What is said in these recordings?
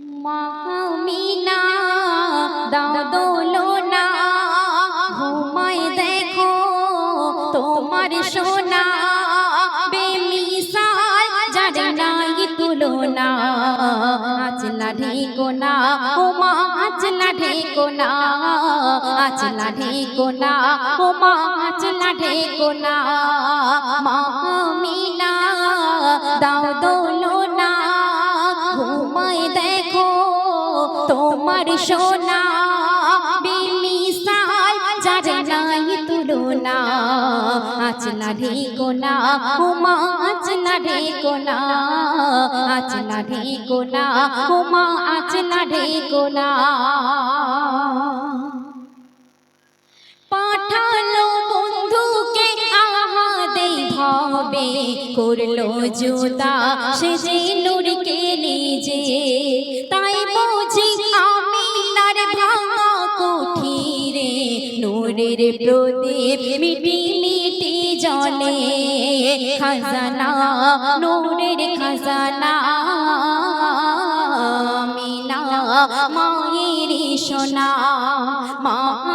মামিনা দাও দোলনা ঘুমায় দেখো তোমার সোনা। বেমিসাল যারে নাই তুলনা আচলা ঢেকোনা ওমা আচলা ঢেকোনা আচলা ঢেকোনা ওমা আচলা ঢেকোনা মামিনা সোনা বেমিসাল যারে নাই তুলনা। আচলা ঢেকোনা উমা আচলা ঢেকোনা আচলা ঢেকোনা উমা আচলা ঢেকোনা পাঠালো বন্ধুকে আহাদে ভাবে, করল জুতা। সে যে নূরকে নিজে নূরের প্রদীপ মিটি মিটি জলে খাজানা নূরের খাজানা মিনা মায়ের সোনা মা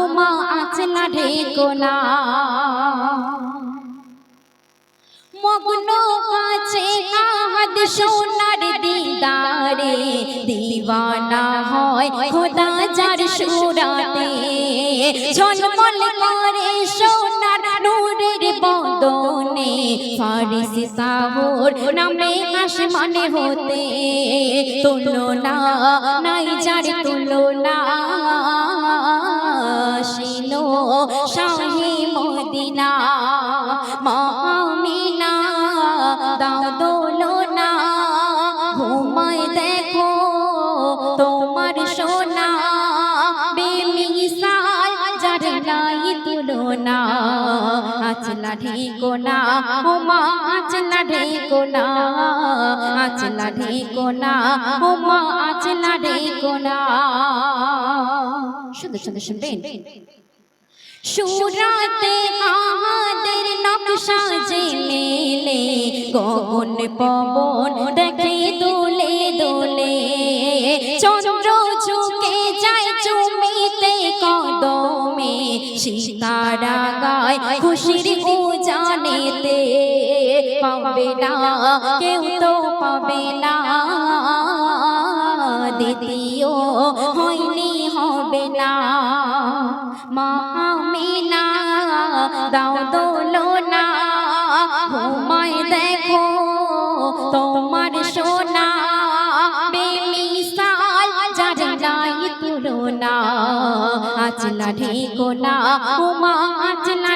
উমা আচলা ঢেকোনা মগ্ন আছে আহাদ সোনার দিদারে, দিওয়ানা হয় খোদা যার সুরাতে। ঝলমল করে নূরের বদনে ফারিস নামে আসমানে হতে তুলনা নাই যার তুলনা যার নাই তুলনা আচলা ঢেকোনা উমা আচলা ঢেকোনা আচলা ঢেকোনা উমা আচলা ঢেকোনা সুন্দর সুন্দর শুনবেন। সুরাতে আমাদের নকশা যে মেলে, গগন পবন দেখে দোলে দোলে। চন্দ্র ঝুঁকে যায় চুমিতে কদমে। সীতারা গায় খুশির উজানেতে পাবে না, কেউ তো পাবে না। দ্বিতীয় হয়নি, হবে না। মামিনা দাও দোলনা ঘুমায় দেখো তোমার সোনা। বেমিসাল যার নাই তুলনা। আচলা উমা আচলা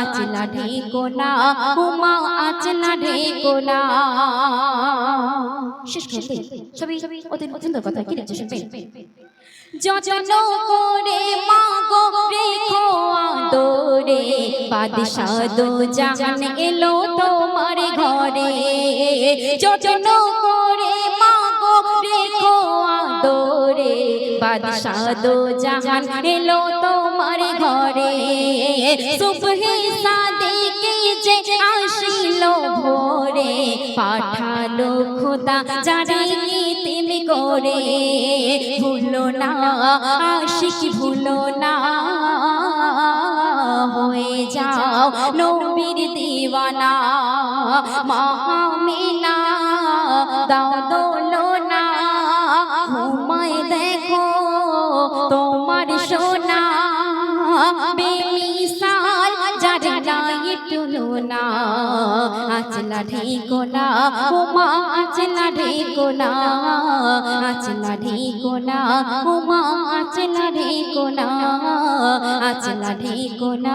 আচলা ঢেকোনা উমা আচলা ঢেকোনা শেষ করতে সবই অতি সুন্দর কথা, কি লিখছে শুনবেন যত্ন করে মাগো, রেখো আদরে, বাদশাহ দো এলো তোমার ঘরে। যত্ন বাদশাহ দো জাহান এলো তোমার ঘরে সুবহে সাদিকে যে আসিল ভোরে পাঠালো খোদা যারে তুমি করে ভুলো না আশিক ভুলো না হয়ে যাও নবীর দিওয়ানা মামিনা দাও তুলনা আচলা ঢেকোনা উমা আচলা ঢেকোনা আচলা ঢেকোনা উমা আচলা ঢেকোনা আচলা ঢেকোনা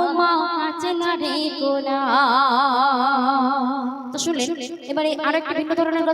উমা আচলা ঢেকোনা তো এবারে আরেকটা ভিন্ন ধরনের